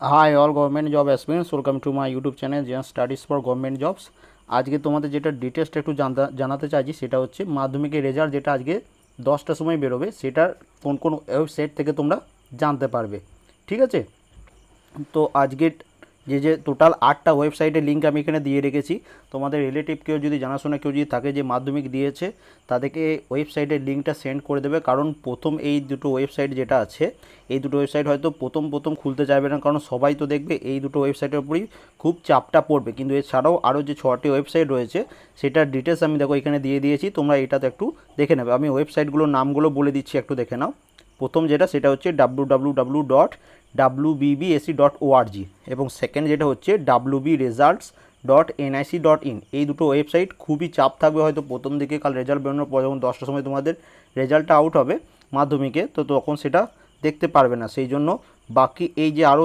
Hi all government job aspirants welcome to my YouTube channel Zen studies for government jobs আজকে তোমাদের যেটা ডিটেলসটা একটু জানাতে চাইছি, সেটা হচ্ছে মাধ্যমিকের রেজাল্ট যেটা আজকে দশটার সময় বেরোবে, সেটার কোন কোন ওয়েবসাইট থেকে তোমরা জানতে পারবে। ঠিক আছে? তো আজকের যে যে টোটাল আটটা ওয়েবসাইটের লিঙ্ক আমি এখানে দিয়ে রেখেছি। তোমাদের রিলেটিভ কেউ যদি জানাশোনা কেউ যদি থাকে যে মাধ্যমিক দিয়েছে, তাদেরকে ওয়েবসাইটের লিঙ্কটা সেন্ড করে দেবে। কারণ প্রথম এই দুটো ওয়েবসাইট যেটা আছে, এই দুটো ওয়েবসাইট হয়তো প্রথম প্রথম খুলতে চাইবে না। কারণ সবাই তো দেখবে এই দুটো ওয়েবসাইটের উপরেই খুব চাপটা পড়বে। কিন্তু এছাড়াও আরও যে ছটি ওয়েবসাইট রয়েছে, সেটার ডিটেলস আমি দেখো এখানে দিয়ে দিয়েছি। তোমরা এটাতে একটু দেখে নেবে। আমি ওয়েবসাইটগুলোর নামগুলো বলে দিচ্ছি, একটু দেখে নাও। প্রথম যেটা, সেটা হচ্ছে W W W dot W dot এবং সেকেন্ড যেটা হচ্ছে W B results dot NIC dot in এই দুটো ওয়েবসাইট খুবই চাপ থাকবে হয়তো প্রথম দিকে, কাল রেজাল্ট বেরোনোর পর যখন দশটার সময় তোমাদের রেজাল্টটা আউট হবে মাধ্যমিকে, তো তখন সেটা দেখতে পারবে না। সেই জন্য বাকি এই যে আরও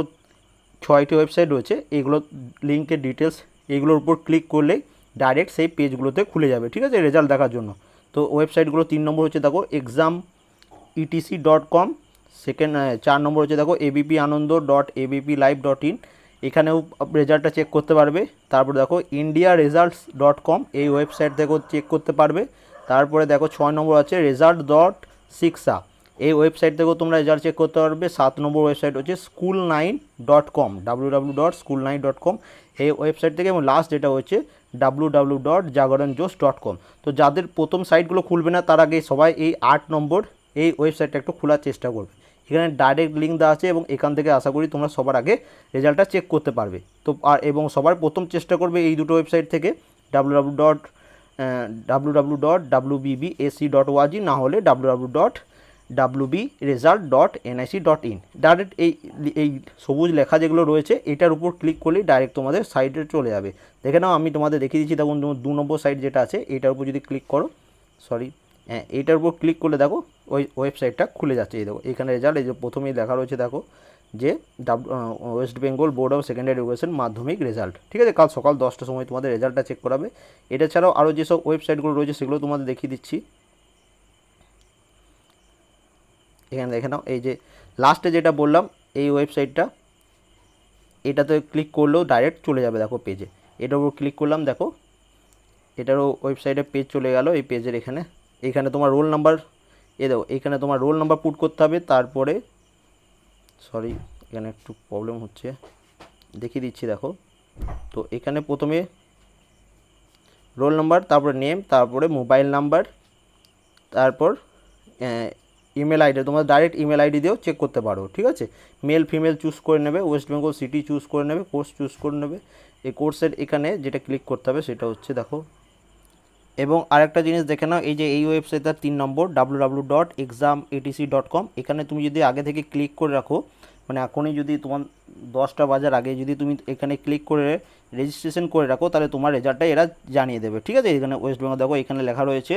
ছয়টি ওয়েবসাইট রয়েছে, এগুলো লিঙ্কের ডিটেলস এগুলোর উপর ক্লিক করলে ডাইরেক্ট সেই পেজগুলোতে খুলে যাবে, ঠিক আছে? রেজাল্ট দেখার জন্য। তো ওয়েবসাইটগুলো তিন নম্বর হচ্ছে দেখো exam ETC dot com second চার নম্বর হচ্ছে দেখো ABP Ananda dot ABP live dot in এখানেও রেজাল্টটা চেক করতে পারবে। তারপর দেখো ইন্ডিয়া রেজাল্টস ডট কম এই ওয়েবসাইট থেকেও চেক করতে পারবে। তারপরে দেখো ছয় নম্বর আছে রেজাল্ট ডট সিক্সা এই ওয়েবসাইট থেকেও তোমরা রেজাল্ট চেক করতে পারবে। সাত নম্বর ওয়েবসাইট হচ্ছে school nine dot com W W dot school nine dot com এই ওয়েবসাইট থেকে এবং লাস্ট যেটা হচ্ছে ডাব্লু ডাব্লু ডট জাগরণ জোস ডট কম তো যাদের প্রথম সাইটগুলো খুলবে না, তার আগে সবাই এই আট নম্বর এই ওয়েবসাইটটা একটু খোলার চেষ্টা করবে। এখানে ডাইরেক্ট লিঙ্ক দেওয়া আছে এবং এখান থেকে আশা করি তোমরা সবার আগে রেজাল্টটা চেক করতে পারবে। তো আর এবং সবার প্রথম চেষ্টা করবে এই দুটো ওয়েবসাইট থেকে W W dot W W dot W dot না হলে W W dot result dot dot in direct এই এই সবুজ লেখা যেগুলো রয়েছে, এটার উপর ক্লিক করলেই ডাইরেক্ট তোমাদের সাইটে চলে যাবে। দেখে নাও, আমি তোমাদের দেখিয়ে দিচ্ছি, দেখুন দু নম্বর সাইট যেটা আছে, এটার উপর যদি ক্লিক করো সরি হ্যাঁ এইটার উপর ক্লিক করলে দেখো ওই ওয়েবসাইটটা খুলে যাচ্ছে, এই দেখো। এখানে রেজাল্ট এই যে প্রথমেই লেখা রয়েছে, দেখো, যে West Bengal board of secondary education Madhyamik result ঠিক আছে? কাল সকাল দশটার সময় তোমাদের রেজাল্টটা চেক করাবে। এটা ছাড়াও আরও যেসব ওয়েবসাইটগুলো রয়েছে, সেগুলো তোমাদের দেখিয়ে দিচ্ছি। এখানে দেখে নাও, এই যে লাস্টে যেটা বললাম, এই ওয়েবসাইটটা, এটাতে ক্লিক করলেও ডাইরেক্ট চলে যাবে, দেখো পেজে এটার উপর ক্লিক করলাম, দেখো, এটারও ওয়েবসাইটে পেজ চলে গেল, এই পেজের এখানে। এখানে তোমার রোল নাম্বার এ দেখো, এখানে তোমার রোল নাম্বার পুট করতে হবে, তারপরে সরি এখানে একটু প্রবলেম হচ্ছে। দেখিয়ে দিচ্ছি, দেখো। তো এখানে প্রথমে রোল নাম্বার তারপরে নেম তারপরে মোবাইল নাম্বার তারপর ইমেল আইডি তোমরা ডাইরেক্ট ইমেল আইডি দিয়েও চেক করতে পারো, ঠিক আছে? মেল ফিমেল চুজ করে নেবে ওয়েস্ট বেঙ্গল সিটি চুজ করে নেবে কোর্স চুজ করে নেবে। এই কোর্সের এখানে যেটা ক্লিক করতে হবে, সেটা হচ্ছে, দেখো এবং আরেকটা জিনিস দেখে নাও, এই যে এই ওয়েবসাইটটার তিন নম্বর W dot exam dot com এখানে তুমি যদি আগে থেকে ক্লিক করে রাখো মানে এখনই যদি তোমার দশটা বাজার আগে যদি তুমি এখানে ক্লিক করে রেজিস্ট্রেশন করে রাখো, তাহলে তোমার রেজাল্টটা এরা জানিয়ে দেবে। ঠিক আছে? এখানে ওয়েস্ট বেঙ্গল দেখো, এখানে লেখা রয়েছে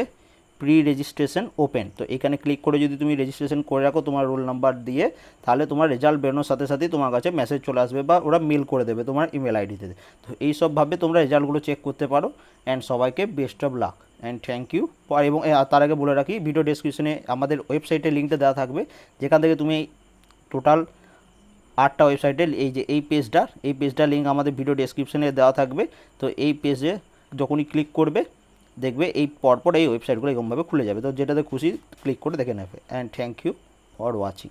প্রি রেজিস্ট্রেশন ওপেন তো এখানে ক্লিক করে যদি তুমি রেজিস্ট্রেশন করে রাখো তোমার রোল নাম্বার দিয়ে, তাহলে তোমার রেজাল্ট বেরোনোর সাথে সাথেই তোমার কাছে মেসেজ চলে আসবে বা ওরা মেল করে দেবে তোমার ইমেল আইডিতে তো। এইসবভাবে তোমরা রেজাল্টগুলো চেক করতে পারো। অ্যান্ড সবাইকে best of luck and thank you এবং তার আগে বলে রাখি ভিডিও ডেসক্রিপশনে আমাদের ওয়েবসাইটের লিঙ্কটা দেওয়া থাকবে। যেখান থেকে তুমি টোটাল আটটা ওয়েবসাইটের এই যে, এই পেজটার এই পেজটার লিঙ্ক আমাদের ভিডিও ডেসক্রিপশনে দেওয়া থাকবে। তো এই পেজে যখনই ক্লিক করবে দেখবে এই পরপর এই ওয়েবসাইটগুলো এরকমভাবে খুলে যাবে। তো যেটাতে খুশি ক্লিক করে দেখে নেবে। And thank you for watching